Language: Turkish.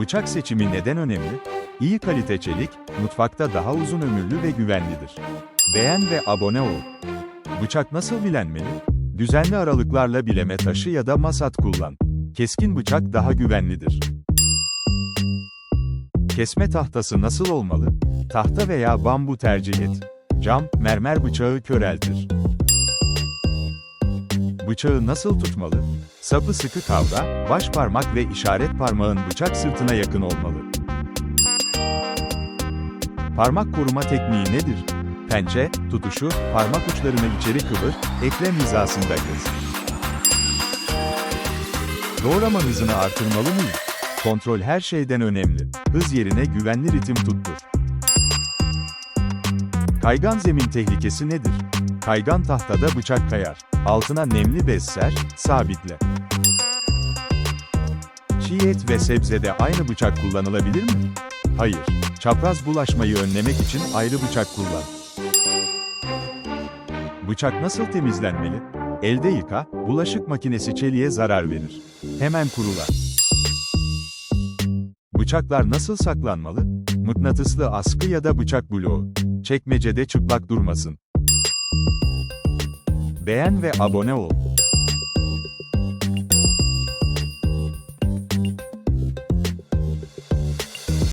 Bıçak seçimi neden önemli? İyi kalite çelik, mutfakta daha uzun ömürlü ve güvenlidir. Beğen ve abone ol. Bıçak nasıl bilenmeli? Düzenli aralıklarla bileme taşı ya da masat kullan. Keskin bıçak daha güvenlidir. Kesme tahtası nasıl olmalı? Tahta veya bambu tercih et. Cam, mermer bıçağı köreltir. Bıçağı nasıl tutmalı? Sapı sıkı kavra, baş parmak ve işaret parmağın bıçak sırtına yakın olmalı. Parmak koruma tekniği nedir? Pençe, tutuşu, parmak uçlarını içeri kıvır, eklem hizasında kız. Doğrama hızını artırmalı mıyız? Kontrol her şeyden önemli. Hız yerine güvenli ritim tuttur. Kaygan zemin tehlikesi nedir? Kaygan tahtada bıçak kayar. Altına nemli bez ser, sabitle. Çiğ et ve sebzede aynı bıçak kullanılabilir mi? Hayır. Çapraz bulaşmayı önlemek için ayrı bıçak kullan. Bıçak nasıl temizlenmeli? Elde yıka, bulaşık makinesi çeliğe zarar verir. Hemen kurula. Bıçaklar nasıl saklanmalı? Mıknatıslı askı ya da bıçak bloğu. Çekmecede çıplak durmasın. Beğen ve abone ol.